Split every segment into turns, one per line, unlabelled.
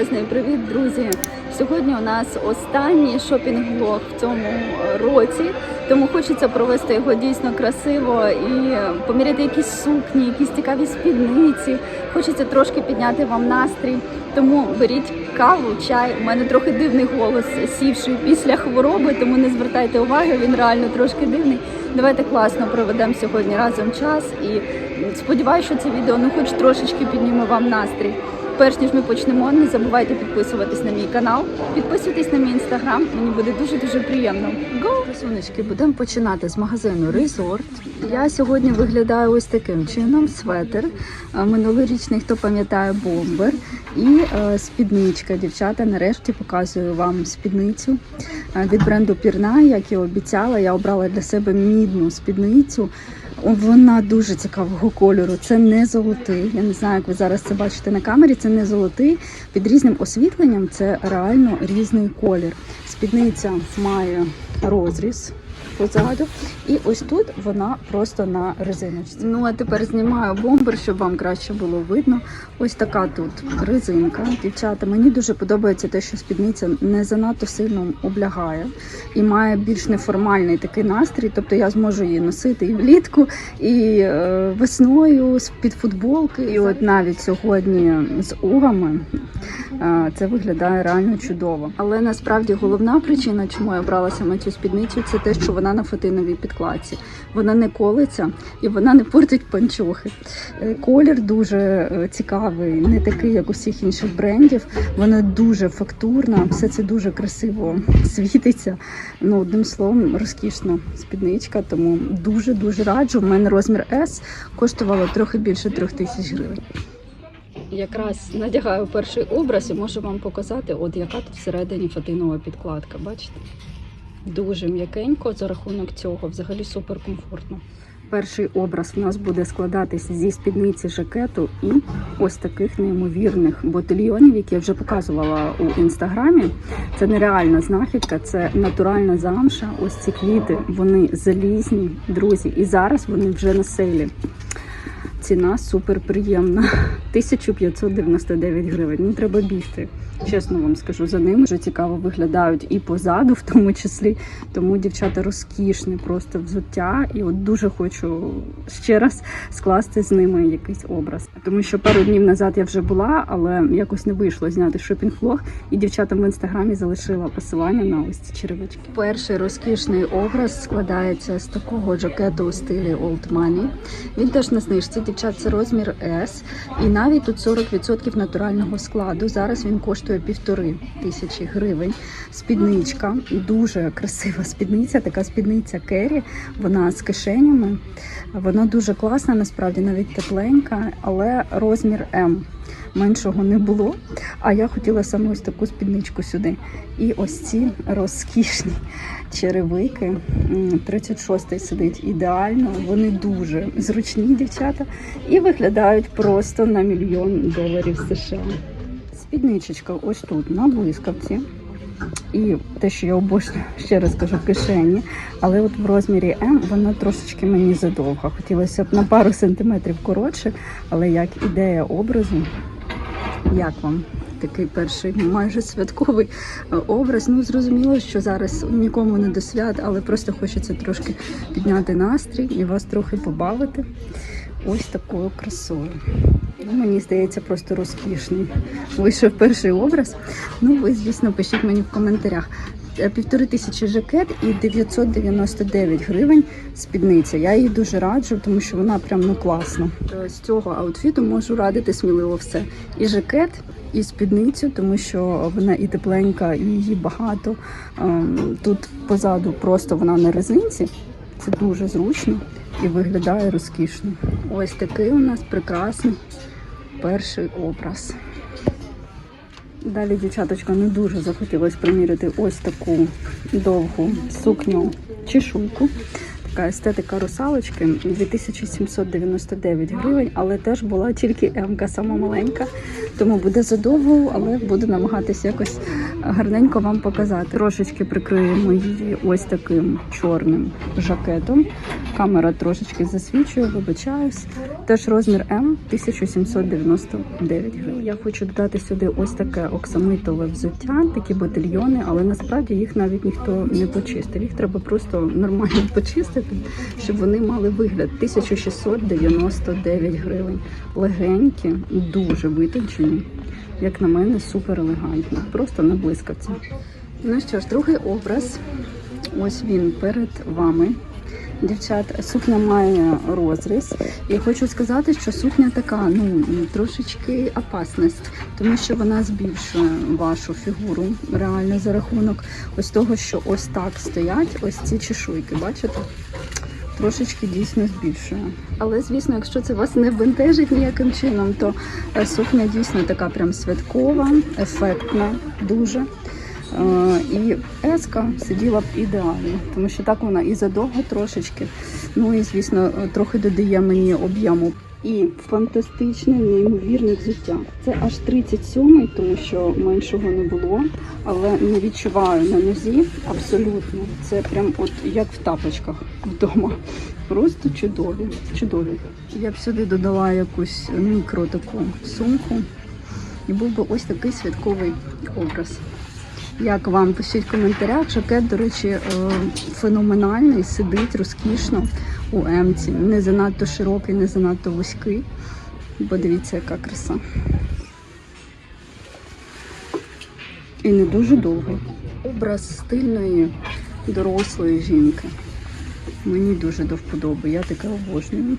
Величезний привіт, друзі! Сьогодні у нас останній шопінг-влог в цьому році, тому хочеться провести його дійсно красиво і поміряти якісь сукні, якісь цікаві спідниці. Хочеться трошки підняти вам настрій. Тому беріть каву, чай. У мене трохи дивний голос, сівший після хвороби, тому не звертайте уваги, він реально трошки дивний. Давайте класно проведемо сьогодні разом час і сподіваюся, що це відео ну хоч трошечки підніме вам настрій. Перш ніж ми почнемо, не забувайте підписуватись на мій канал, підписуйтесь на мій інстаграм. Мені буде дуже дуже приємно. Го! Красунечки, будемо починати з магазину Resort. Я сьогодні виглядаю ось таким чином: светер. е, Минулорічний, хто пам'ятає, бомбер і е, спідничка. Дівчата, нарешті показую вам спідницю е, від бренду Пірна, як і обіцяла. Я обрала для себе мідну спідницю. Вона дуже цікавого кольору. Це не золотий. Я не знаю, як ви зараз це бачите на камері. Це не золотий. Під різним освітленням це реально різний колір. Спідниця має розріз позаду, і ось тут вона просто на резиночці. Ну а тепер знімаю бомбер, щоб вам краще було видно. Ось така тут резинка. Дівчата, мені дуже подобається те, що спідниця не занадто сильно облягає і має більш неформальний такий настрій. Тобто я зможу її носити і влітку, і е, весною під футболки. І от навіть сьогодні з угами е, це виглядає реально чудово. Але насправді головна причина, чому я брала саме цю спідницю, це те, що вона на фатиновій підкладці. Вона не колиться і вона не портить панчохи. Е, Колір дуже е, цікавий, не такий, як усіх інших брендів. Вона дуже фактурна, все це дуже красиво світиться. Ну, одним словом, розкішна спідничка, тому дуже дуже раджу. У мене розмір S коштувало трохи більше трьох тисяч гривень. Якраз надягаю перший образ і можу вам показати, от яка тут всередині фатинова підкладка. Бачите? Дуже м'якенько за рахунок цього, взагалі супер комфортно. Перший образ у нас буде складатись зі спідниці жакету і ось таких неймовірних ботильйонів, які я вже показувала у інстаграмі. Це нереальна знахідка, це натуральна замша. Ось ці квіти, вони залізні, друзі. І зараз вони вже на селі. Ціна супер приємна. 1599 гривень. Ну треба бігти. Чесно вам скажу, за ними вже цікаво виглядають і позаду, в тому числі. Тому дівчата розкішне просто взуття. І от дуже хочу ще раз скласти з ними якийсь образ. Тому що пару днів назад я вже була, але якось не вийшло зняти шопінг-влог. І дівчатам в інстаграмі залишила посилання на ось ці черевички. Перший розкішний образ складається з такого жакету у стилі Old Money. Він теж на знижці. Дівчат, це розмір S. І навіть тут 40% натурального складу. Зараз він коштує півтори тисячі гривень. Спідничка, дуже красива спідниця, така спідниця Керрі. Вона з кишенями. Вона дуже класна, насправді навіть тепленька, але розмір М. Меншого не було. А я хотіла саме ось таку спідничку сюди. І ось ці розкішні черевики. М, 36-й сидить ідеально. Вони дуже зручні дівчата і виглядають просто на мільйон доларів США. Спідничечка ось тут на блискавці. І те, що я обожнюю, ще раз кажу, кишені. Але от в розмірі М вона трошечки мені задовга. Хотілося б на пару сантиметрів коротше, але як ідея образу, як вам? Такий перший майже святковий е, образ. Ну зрозуміло, що зараз нікому не до свят, але просто хочеться трошки підняти настрій і вас трохи побавити. Ось такою красою. Ну, мені здається, просто розкішний. Вийшов перший образ. Ну, ви, звісно, пишіть мені в коментарях. Е, Півтори тисячі жакет і 999 гривень спідниця. Я її дуже раджу, тому що вона прям ну класна. Е, З цього аутфіту можу радити сміливо все. І жакет, і спідницю, тому що вона і тепленька, і її багато. Ем, Тут позаду просто вона на резинці. Це дуже зручно і виглядає розкішно. Ось такий у нас прекрасний перший образ. Далі, дівчаточка, не дуже захотілося приміряти ось таку довгу сукню чешуйку. Така естетика русалочки 2799 гривень, але теж була тільки М-ка, сама маленька. тому буде задовго, але буду намагатися якось гарненько вам показати. Трошечки прикриємо її ось таким чорним жакетом. Камера трошечки засвічує, вибачаюсь. Теж розмір М 1799 гривень. Я хочу додати сюди ось таке оксамитове взуття, такі ботильйони, але насправді їх навіть ніхто не почистив. Їх треба просто нормально почистити, щоб вони мали вигляд 1699 гривень. Легенькі, дуже витончені. Як на мене, супер елегантні. Просто не блискавці. Ну що ж, другий образ. Ось він перед вами. Дівчат, сукня має розріз. І хочу сказати, що сукня така, ну трошечки опасність, тому що вона збільшує вашу фігуру реально за рахунок ось того, що ось так стоять ось ці чешуйки. Бачите? Трошечки дійсно збільшує. Але звісно, якщо це вас не бентежить ніяким чином, то е, сукня дійсно така прям святкова, ефектна, дуже. Е, І еска сиділа б ідеально, тому що так вона і задовго трошечки. Ну і звісно, трохи додає мені об'єму. І фантастичне, неймовірне взуття. Це аж 37-й, тому що меншого не було, але не відчуваю на нозі абсолютно. Це прям от як в тапочках вдома. Просто чудові, чудові. Я б сюди додала якусь мікро таку сумку, і був би ось такий святковий образ. Як вам пишіть в коментарях. Жакет, до речі, е, феноменальний, сидить розкішно у емці. Не занадто широкий, не занадто вузький. Подивіться, яка краса. І не дуже довгий. Образ стильної, дорослої жінки. Мені дуже до вподоби, я таке обожнюю.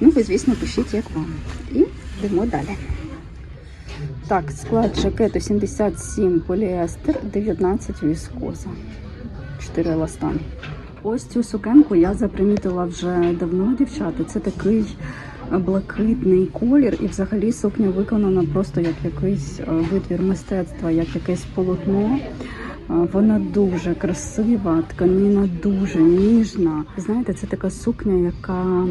Ну, ви, звісно, пишіть, як вам. І йдемо далі. Так, склад жакету 77 поліестер, 19 віскоза. 4 еластан. Ось цю сукенку я запримітила вже давно, дівчата. Це такий блакитний колір, і взагалі сукня виконана просто як якийсь е, витвір мистецтва, як якесь полотно. Е, Вона дуже красива, тканина дуже ніжна. Знаєте, це така сукня, яка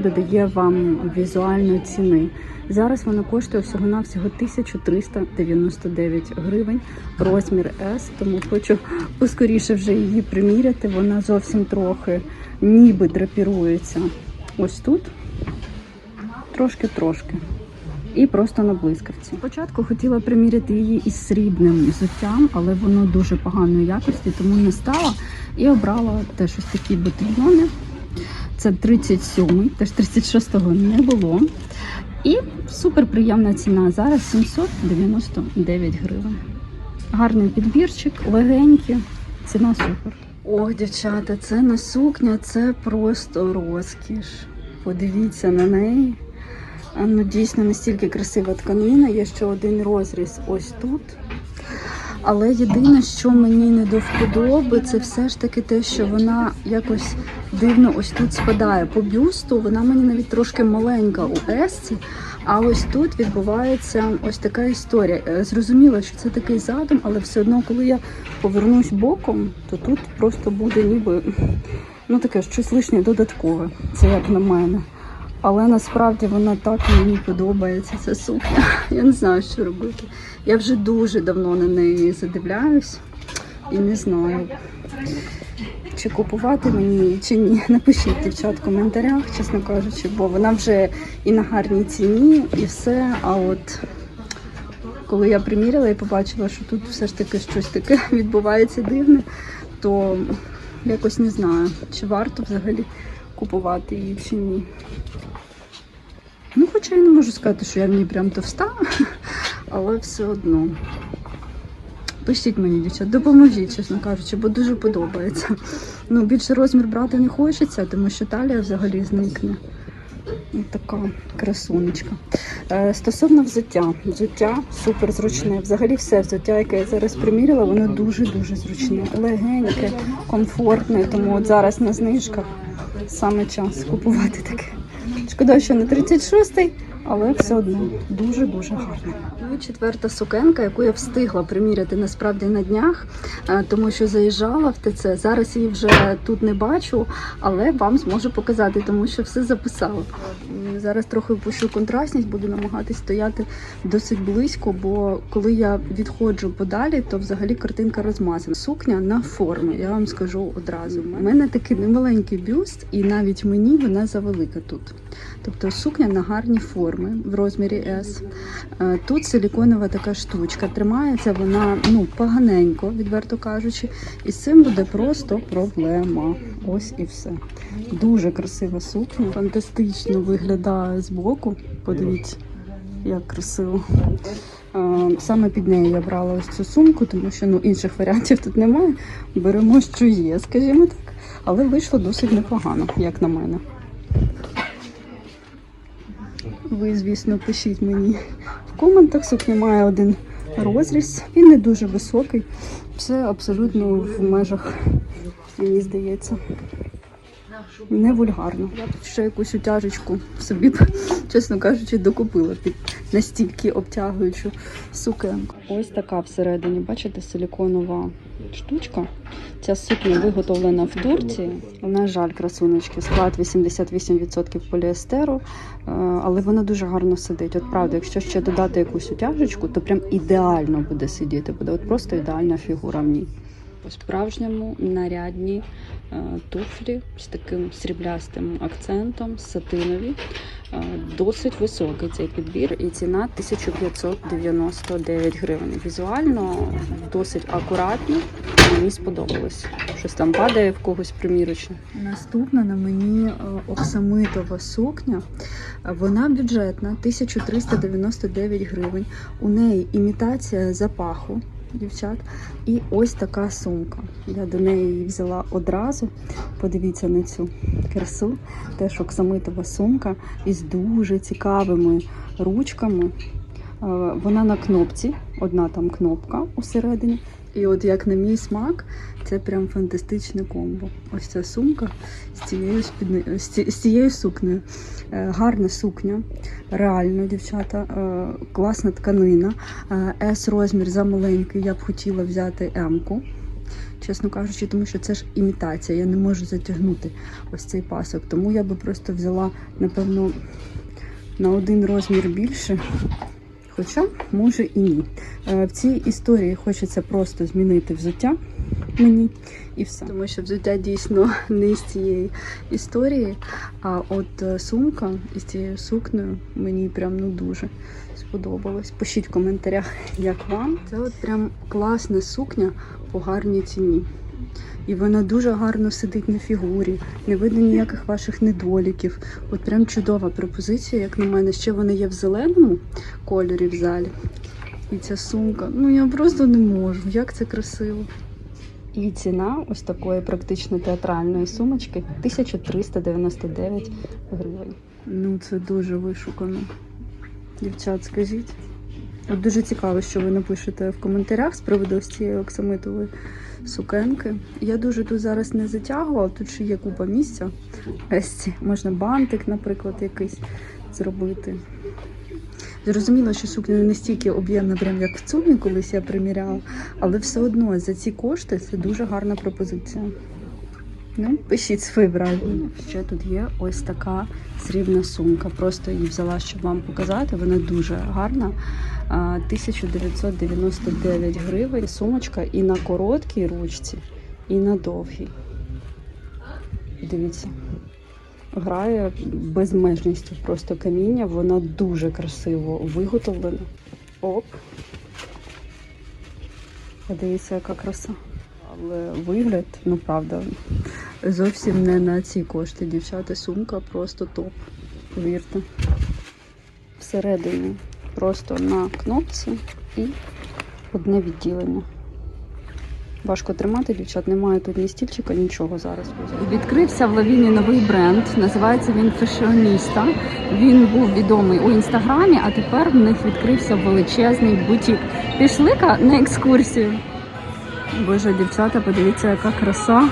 додає вам візуальної ціни. Зараз вона коштує всього-навсього 1399 гривень, розмір S, тому хочу поскоріше вже її приміряти. Вона зовсім трохи ніби драпірується ось тут, трошки-трошки. І просто на блискавці. Спочатку хотіла приміряти її із срібним взуттям, але воно дуже поганої якості, тому не стала і обрала теж ось такі ботильйони. Це 37-й, теж 36-го не було. І супер приємна ціна. Зараз 799 гривень. Гарний підбірчик, легенький, ціна супер. Ох, дівчата, це не сукня, це просто розкіш. Подивіться на неї. Ну, дійсно настільки красива тканина. Є ще один розріз ось тут. Але єдине, що мені не до вподоби, це все ж таки те, що вона якось дивно ось тут спадає. По бюсту вона мені навіть трошки маленька у есці, а ось тут відбувається ось така історія. Е, Зрозуміло, що це такий задум, але все одно, коли я повернусь боком, то тут просто буде ніби ну таке щось лишнє додаткове. Це як на мене. Але насправді вона так мені подобається ця сукня. Я не знаю, що робити. Я вже дуже давно на неї задивляюсь і не знаю, чи купувати мені чи ні. Напишіть дівчат в коментарях, чесно кажучи, бо вона вже і на гарній ціні, і все. А от коли я приміряла і побачила, що тут все ж таки щось таке відбувається дивне, то якось не знаю, чи варто взагалі купувати її чи ні. Ну, хоча я не можу сказати, що я в ній прям товста, але все одно. Пишіть мені, дівчат, допоможіть, чесно кажучи, бо дуже подобається. Ну, більше розмір брати не хочеться, тому що талія взагалі зникне. Ось така красунечка. Е, стосовно взуття. Взуття супер зручне. Взагалі все взуття, яке я зараз приміряла, воно дуже-дуже зручне. Легеньке, комфортне, тому от зараз на знижках саме час купувати таке. Шкода, що на 36-й, але все одно дуже-дуже гарно. Ну четверта сукенка, яку я встигла приміряти насправді на днях, е, тому що заїжджала в ТЦ. Зараз її вже тут не бачу, але вам зможу показати, тому що все записала. Зараз трохи пущу контрастність, буду намагатись стояти досить близько, бо коли я відходжу подалі, то взагалі картинка розмазана. Сукня на формі, я вам скажу одразу. У мене такий немаленький бюст, і навіть мені вона завелика тут. Тобто сукня на гарні форми в розмірі S. Е, Тут силіконова така штучка. Тримається вона ну поганенько, відверто кажучи, і з цим буде просто проблема. Ось і все. Дуже красива сукня, фантастично виглядає збоку. Подивіться, як красиво. Е, Саме під нею я брала ось цю сумку, тому що ну інших варіантів тут немає. Беремо, що є, скажімо так. Але вийшло досить непогано, як на мене. Ви, звісно, пишіть мені в коментах. Сукня має один розріз. Він не дуже високий. Все абсолютно в межах, мені здається. Не вульгарно. Я тут ще якусь утяжечку собі, чесно кажучи, докупила під настільки обтягуючу сукенку. Ось така всередині, бачите, силіконова штучка. Ця сукня виготовлена в Турції. На жаль, красунечки, склад 88% поліестеру, е, але вона дуже гарно сидить. От правда, якщо ще додати якусь утяжечку, то прям ідеально буде сидіти. Буде от просто ідеальна фігура в ній. По справжньому нарядні е, туфлі з таким сріблястим акцентом, сатинові. Е, Досить високий цей підбір і ціна 1599 гривень. Візуально досить акуратно. Мені сподобалось. Щось там падає в когось примірочне. Наступна на мені е, оксамитова сукня. Вона бюджетна, 1399 гривень. У неї імітація запаху. Дівчат, і ось така сумка. Я до неї її взяла одразу. Подивіться на цю красу. Теж оксамитова сумка із дуже цікавими ручками. Е, Вона на кнопці, одна там кнопка усередині. І от як на мій смак, це прям фантастичне комбо. Ось ця сумка з цією, спідни... з цією сукнею. Е, Гарна сукня, реально, дівчата, е, класна тканина. S розмір замаленький, я б хотіла взяти М-ку. Чесно кажучи, тому що це ж імітація, я не можу затягнути ось цей пасок. Тому я би просто взяла, напевно, на один розмір більше. Хоча, може і ні. Е, В цій історії хочеться просто змінити взуття мені і все. Тому що взуття дійсно не з цієї історії. А от е, сумка із цією сукнею мені прям ну дуже сподобалось. Пишіть в коментарях, як вам. Це от прям класна сукня по гарній ціні. І вона дуже гарно сидить на фігурі, не видно ніяких ваших недоліків. От прям чудова пропозиція, як на мене. Ще вона є в зеленому кольорі в залі. І ця сумка. Ну я просто не можу. Як це красиво. І ціна ось такої практично театральної сумочки 1399 гривень. Ну це дуже вишукано. Дівчат, скажіть. От дуже цікаво, що ви напишете в коментарях з приводу ось цієї оксамитової сукенки. Я дуже тут зараз не затягувала, тут ще є купа місця. Ось можна бантик, наприклад, якийсь зробити. Зрозуміло, що сукня не настільки об'ємна, прям як в цумі, колись я приміряла, але все одно за ці кошти це дуже гарна пропозиція. Ну, пишіть свої враження. Ще тут є ось така срібна сумка. Просто її взяла, щоб вам показати. Вона дуже гарна. А, 1999 гривень. Сумочка і на короткій ручці, і на довгій. Дивіться. Грає безмежністю просто каміння. Вона дуже красиво виготовлена. Оп. Подивіться, яка краса. Але вигляд, ну правда, зовсім не на ці кошти. Дівчата, сумка просто топ. Повірте. Всередині просто на кнопці і одне відділення. Важко тримати, дівчат, немає тут ні стільчика, нічого зараз. Відкрився в Лавіні новий бренд. Називається він Фешіоніста. Він був відомий у інстаграмі, а тепер в них відкрився величезний бутік. Пішли-ка на екскурсію. Боже, дівчата, подивіться, яка краса.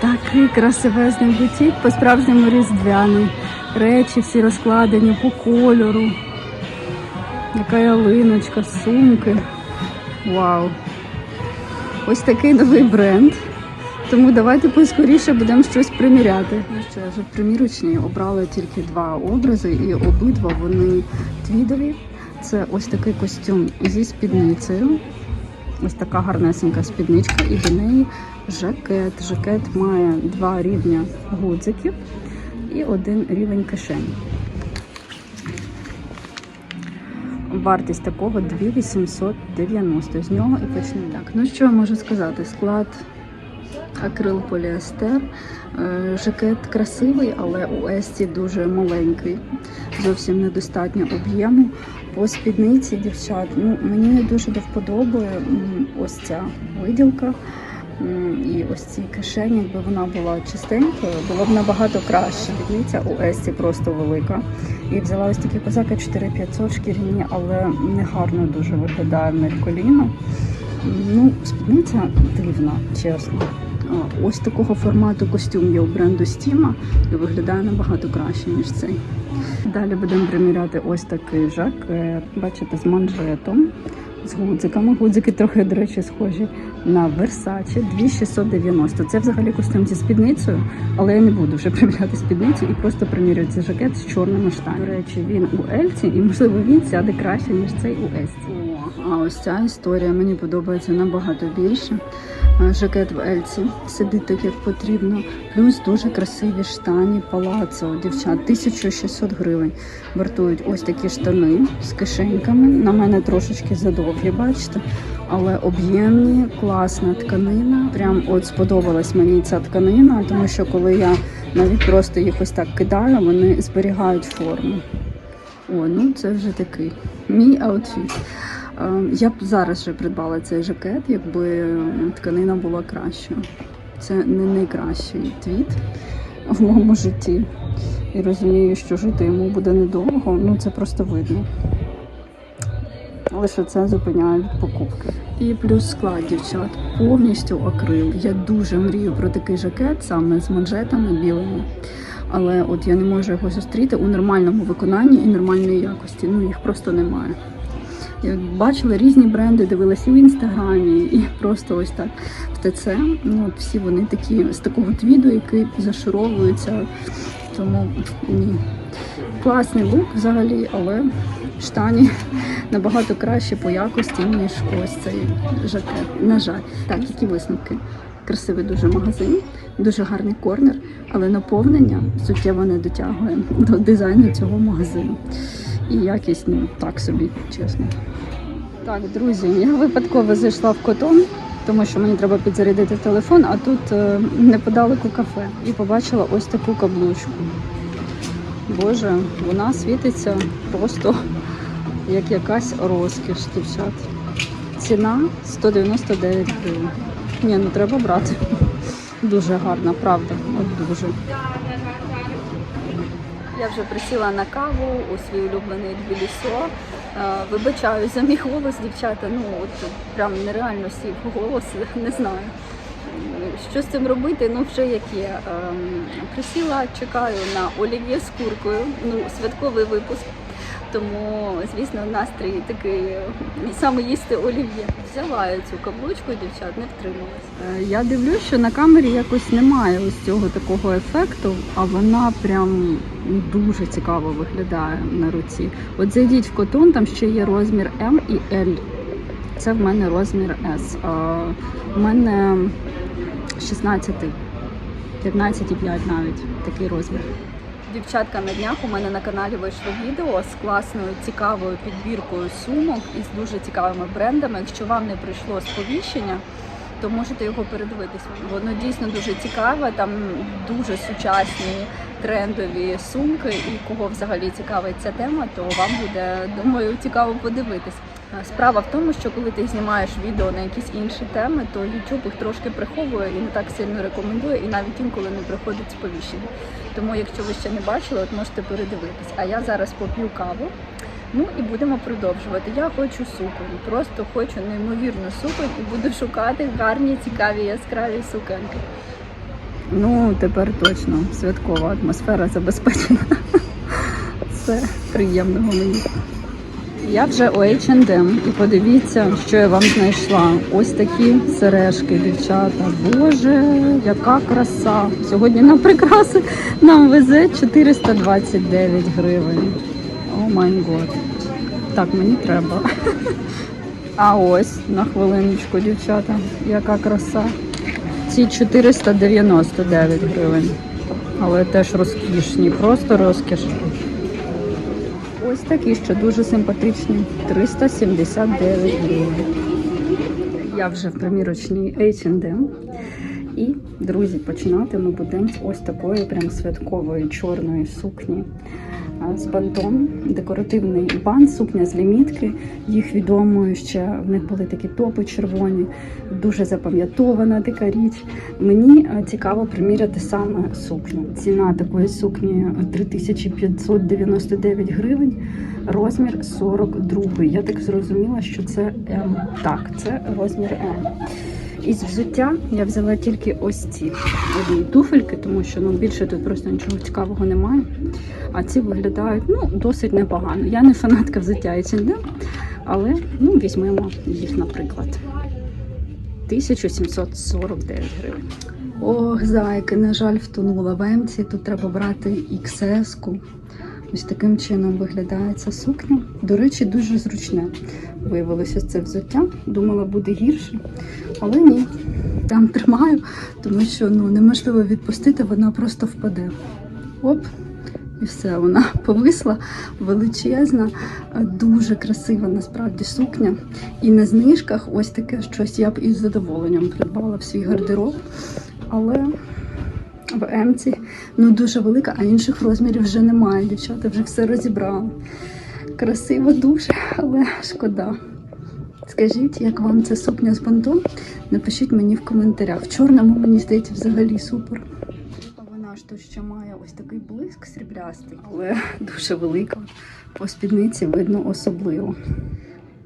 Такий красивезний бутік, по-справжньому різдвяний. речі всі розкладені по кольору. Яка ялиночка, сумки. Вау! Ось такий новий бренд. Тому давайте поскоріше будемо щось приміряти. Ну що, я вже в примірочній обрала тільки два образи, і обидва вони твідові. Це ось такий костюм зі спідницею. Ось така гарнесенька спідничка, і до неї жакет. Жакет має два рівня гудзиків і один рівень кишень. Вартість такого 2890. З нього і почнемо. Так, ну що я можу сказати? Склад акрил поліестер. Е, Жакет красивий, але у Есті дуже маленький. Зовсім недостатньо об'єму. По спідниці, дівчат, ну мені дуже до вподоби ось ця виділка. І ось ці кишені, якби вона була чистенькою, було б набагато краще. Дивіться, у Есті просто велика. І взяла ось такі козаки 4500 шкіряні, але не гарно дуже виглядає на коліно. Ну, спідниця дивна, чесно. Ось такого формату костюм є у бренду Стіма і виглядає набагато краще, ніж цей. Далі будемо приміряти ось такий жакет. Бачите, з манжетом, з гудзиками. Гудзики трохи, до речі, схожі на Versace 2690. Це взагалі костюм зі спідницею, але я не буду вже приміряти спідницю і просто примірюю цей жакет з чорними штанами. До речі, він у Ельці, і можливо він сяде краще, ніж цей у Есті. А ось ця історія мені подобається набагато більше. Жакет в Ельці сидить так, як потрібно. Плюс дуже красиві штані палацо. Дівчат 1600 гривень вартують ось такі штани з кишеньками. На мене трошечки задовгі, бачите, але об'ємні, класна тканина. Прям от сподобалась мені ця тканина, тому що коли я навіть просто їх ось так кидаю, вони зберігають форму. О, ну це вже такий мій аутфіт. Е, Я б зараз вже придбала цей жакет, якби тканина була кращою. Це не найкращий твіт в моєму житті. І розумію, що жити йому буде недовго, ну це просто видно. Лише це зупиняє від покупки. І плюс склад, дівчат, повністю акрил. Я дуже мрію про такий жакет саме з манжетами білими. Але от я не можу його зустріти у нормальному виконанні і нормальної якості. Ну їх просто немає. Я бачила різні бренди, дивилася і в інстаграмі, і просто ось так в ТЦ. Ну от всі вони такі з такого твіду, який зашуровується. Тому ні. Класний лук взагалі, але штані набагато краще по якості, ніж ось цей жакет. На жаль, так, які висновки. Красивий дуже магазин, дуже гарний корнер, але наповнення суттєво не дотягує до дизайну цього магазину. І якість, ну так собі, чесно. Так, друзі, я випадково зайшла в котон, тому що мені треба підзарядити телефон, а тут е, неподалеку кафе. І побачила ось таку каблучку. Боже, вона світиться просто як якась розкіш, дівчат. Ціна 199 гривень. Ні, ну треба брати. Дуже гарна, правда. От дуже. Я вже присіла на каву у свій улюблений Тбілісо. Е, Вибачаю за мій голос, дівчата. Ну от прям нереально сів голос, не знаю. Що з цим робити? Ну вже як є. Ем, Присіла, чекаю на олів'є з куркою. Ну, святковий випуск. Тому, звісно, настрій такий саме їсти олів'є. Взяла я цю каблучку, дівчат, не втрималась. Е, Я дивлюсь, що на камері якось немає ось цього такого ефекту, а вона прям дуже цікаво виглядає на руці. От зайдіть в котон, там ще є розмір М і L. Це в мене розмір. А в мене 16, 15,5 навіть такий розмір. Дівчатка на днях у мене на каналі вийшло відео з класною цікавою підбіркою сумок із дуже цікавими брендами. Якщо вам не прийшло сповіщення, то можете його передивитися. Воно дійсно дуже цікаве, там дуже сучасні трендові сумки. І кого взагалі цікавить ця тема, то вам буде, думаю, цікаво подивитись. Справа в тому, що коли ти знімаєш відео на якісь інші теми, то YouTube їх трошки приховує і не так сильно рекомендує, і навіть інколи не приходить сповіщення. Тому, якщо ви ще не бачили, от можете передивитись. А я зараз поп'ю каву. Ну і будемо продовжувати. Я хочу суконь, просто хочу неймовірну суконь і буду шукати гарні, цікаві, яскраві сукенки. Ну, тепер точно святкова атмосфера забезпечена. Це приємного мені. Я вже у H&M і подивіться, що я вам знайшла. Ось такі сережки, дівчата. Боже, яка краса! Сьогодні на прикраси нам везе 429 гривень. О май год. Так, мені треба. А ось на хвилиночку, дівчата, яка краса. Ці 499 гривень. Але теж розкішні, просто розкіш. Ось такі ще дуже симпатичні. 379 гривень. Я вже в примірочній H&M. І, друзі, починати ми будемо з ось такої прям святкової чорної сукні з бантом. Декоративний бант, сукня з лімітки. Їх відомо ще в них були такі топи червоні, дуже запам'ятована така річ. Мені цікаво приміряти саме сукню. Ціна такої сукні 3599 гривень, розмір 42. Я так зрозуміла, що це М. Так, це розмір М. Із взуття я взяла тільки ось ці одні туфельки, тому що ну більше тут просто нічого цікавого немає. А ці виглядають ну досить непогано. Я не фанатка взуття і H&M, але ну візьмемо їх, наприклад. 1749 гривень. Ох, зайки, на жаль, втонула в Емці. Тут треба брати XS-ку. Ось таким чином виглядає ця сукня. До речі, дуже зручне. Виявилося це взуття. Думала, буде гірше, але ні. Там тримаю, тому що ну, неможливо відпустити, вона просто впаде. Оп, і все, вона повисла величезна, дуже красива насправді сукня. І на знижках ось таке щось я б із задоволенням придбала в свій гардероб. Але в Емці ну дуже велика, а інших розмірів вже немає. Дівчата вже все розібрали. Красиво дуже, але шкода. Скажіть, як вам ця сукня з бантом? Напишіть мені в коментарях. В чорному мені здається взагалі супер. Вона ж тут ще має ось такий блиск сріблястий, але дуже велика. По спідниці видно особливо.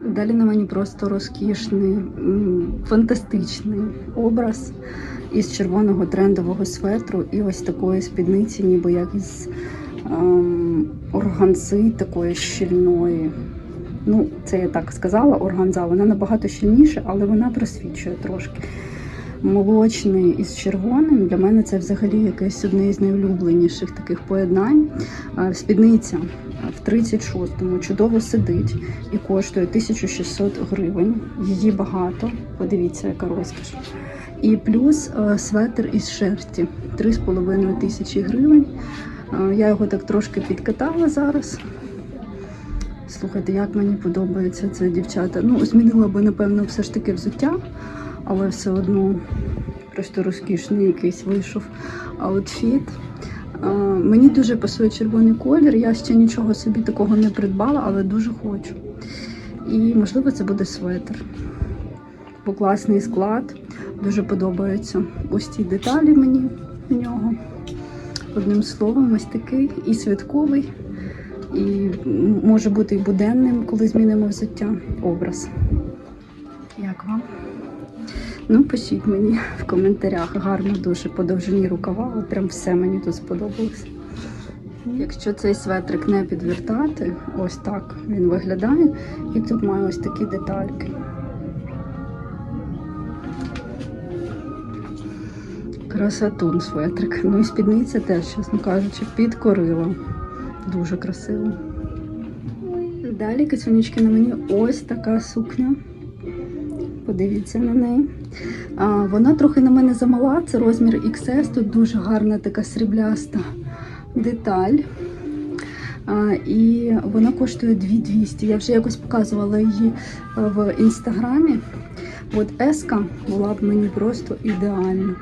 Далі на мені просто розкішний, фантастичний образ із червоного трендового светру і ось такої спідниці, ніби як із ем, органзи такої щільної. Ну, це я так сказала, органза, вона набагато щільніша, але вона просвічує трошки. Молочний із червоним для мене це взагалі якесь одне з найулюбленіших таких поєднань. Спідниця в 36-му чудово сидить і коштує 1600 гривень. Її багато. Подивіться, яка розкіш. І плюс е, светр із шерсті 3,5 тисячі гривень. Е, Я його так трошки підкатала зараз. Слухайте, як мені подобається це дівчата. Ну, змінила би, напевно, все ж таки взуття, але все одно просто розкішний якийсь вийшов аутфіт. Мені дуже пасує червоний колір. Я ще нічого собі такого не придбала, але дуже хочу. І можливо це буде светр. Бо класний склад. Дуже подобаються ось ці деталі мені в нього. Одним словом, ось такий і святковий, і може бути і буденним, коли змінимо взуття образ. Ну, пишіть мені в коментарях. Гарно дуже по довжині рукава, от прям все мені тут сподобалось. Якщо цей светрик не підвертати, ось так він виглядає. І тут має ось такі детальки. Красотун светрик. Ну і спідниця теж, чесно кажучи, підкорила. Дуже красиво. Далі, кицюнічки, на мені ось така сукня. Подивіться на неї. Вона трохи на мене замала, це розмір XS, тут дуже гарна така срібляста деталь. І вона коштує 2200. Я вже якось показувала її в інстаграмі. От еска була б мені просто ідеально.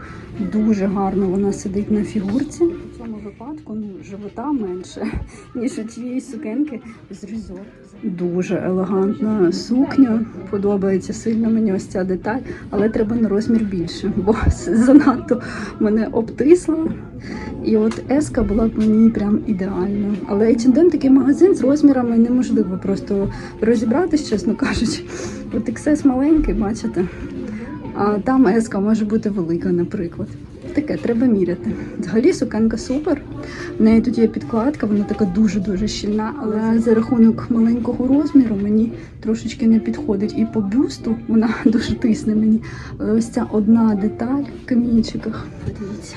Дуже гарно вона сидить на фігурці. Цьому випадку ну, живота менше, ніж у тієї сукенки з різор. Дуже елегантна сукня. Подобається сильно мені ось ця деталь, але треба на розмір більше, бо занадто мене обтисло. І от еска була б мені прям ідеально. Але H&M такий магазин з розмірами неможливо просто розібратись, чесно кажучи. От XS маленький, бачите. А там еска може бути велика, наприклад. Таке треба міряти. Взагалі сукенка супер. В неї тут є підкладка, вона така дуже-дуже щільна, але за рахунок маленького розміру мені трошечки не підходить. І по бюсту вона дуже тисне мені. Але ось ця одна деталь в камінчиках. Подивіться.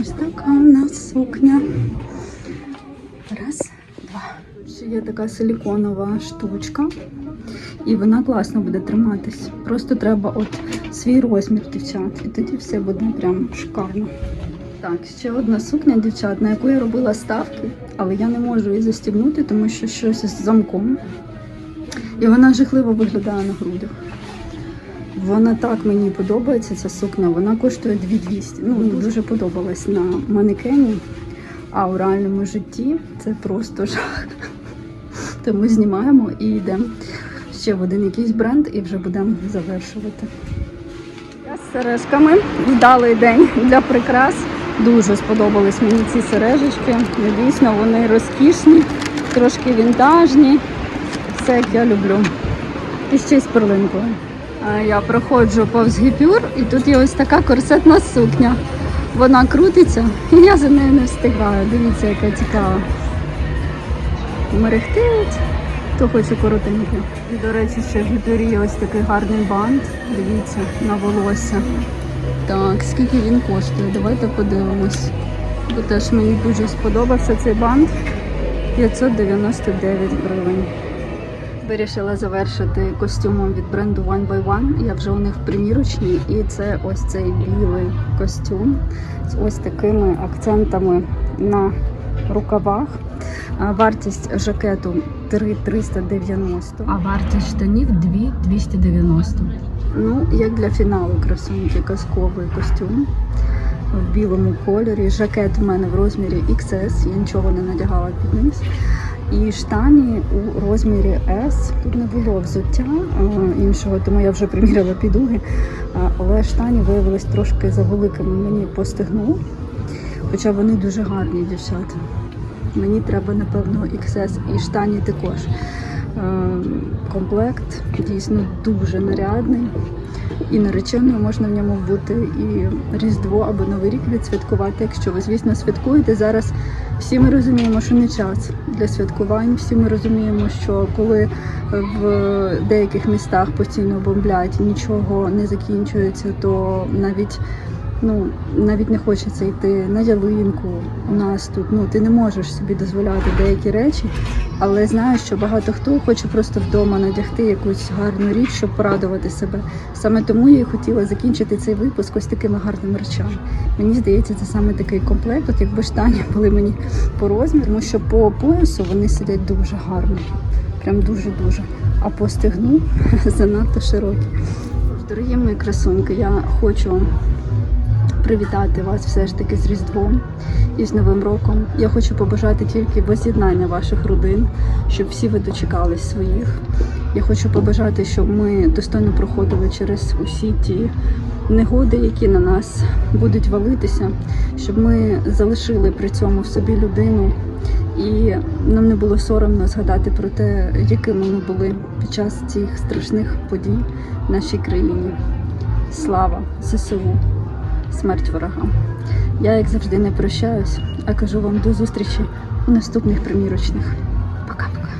Ось така у нас сукня. Раз, два. Ще є така силіконова штучка, і вона класно буде триматись. Просто треба от свій розмір, дівчат, і тоді все буде прям шикарно. Так, ще одна сукня, дівчат, на яку я робила ставки, але я не можу її застібнути, тому що щось з замком. І вона жахливо виглядає на грудях. Вона так мені подобається, ця сукня. Вона коштує 2200. Ну, дуже подобалась на манекені, а у реальному житті це просто жах. Тому знімаємо і йдемо ще один якийсь бренд і вже будемо завершувати. Я з сережками. Вдалий день для прикрас. Дуже сподобались мені ці сережечки. Дійсно, вони розкішні, трошки вінтажні. Все як я люблю. І ще з перлинкою. Я проходжу повз гіпюр, і тут є ось така корсетна сукня. Вона крутиться, і я за нею не встигаю. Дивіться, яка цікава. Мерехтить, хто хоче коротеньке. І, до речі, ще в гіпюрі є ось такий гарний бант. Дивіться, на волосся. Так, скільки він коштує? Давайте подивимось. Бо теж мені дуже сподобався цей бант. 599 гривень. Вирішила завершити костюмом від бренду One by One. Я вже у них в примірочній, і це ось цей білий костюм з ось такими акцентами на рукавах. Вартість жакету 3,390, а вартість штанів 2,290. Ну, як для фіналу красунки, казковий костюм в білому кольорі. Жакет в мене в розмірі XS, я нічого не надягала під низ. І штані у розмірі S. Тут не було взуття іншого, тому я вже приміряла підуги. Але штані виявились трошки завеликими мені по стегну. Хоча вони дуже гарні, дівчата. Мені треба, напевно, XS і штані також. Е, Комплект дійсно дуже нарядний. І нареченою можна в ньому бути і Різдво або Новий рік відсвяткувати, якщо ви, звісно, святкуєте. Зараз всі ми розуміємо, що не час для святкувань. Всі ми розуміємо, що коли в деяких містах постійно бомблять, нічого не закінчується, то навіть ну навіть не хочеться йти на ялинку. У нас тут ну ти не можеш собі дозволяти деякі речі, але знаю, що багато хто хоче просто вдома надягти якусь гарну річ, щоб порадувати себе. Саме тому я і хотіла закінчити цей випуск ось такими гарними речами. Мені здається, це саме такий комплект, от якби штані були мені по розміру, тому що по поясу вони сидять дуже гарно, прям дуже дуже. А по стегну занадто широкі. Дорогі мої красунки, я хочу привітати вас все ж таки з Різдвом і з Новим роком. Я хочу побажати тільки воз'єднання ваших родин, щоб всі ви дочекались своїх. Я хочу побажати, щоб ми достойно проходили через усі ті негоди, які на нас будуть валитися, щоб ми залишили при цьому в собі людину. І нам не було соромно згадати про те, якими ми були під час цих страшних подій в нашій країні. Слава ЗСУ! Смерть ворогам. Я, як завжди, не прощаюсь, а кажу вам до зустрічі у наступних примірочних. Пока-пока.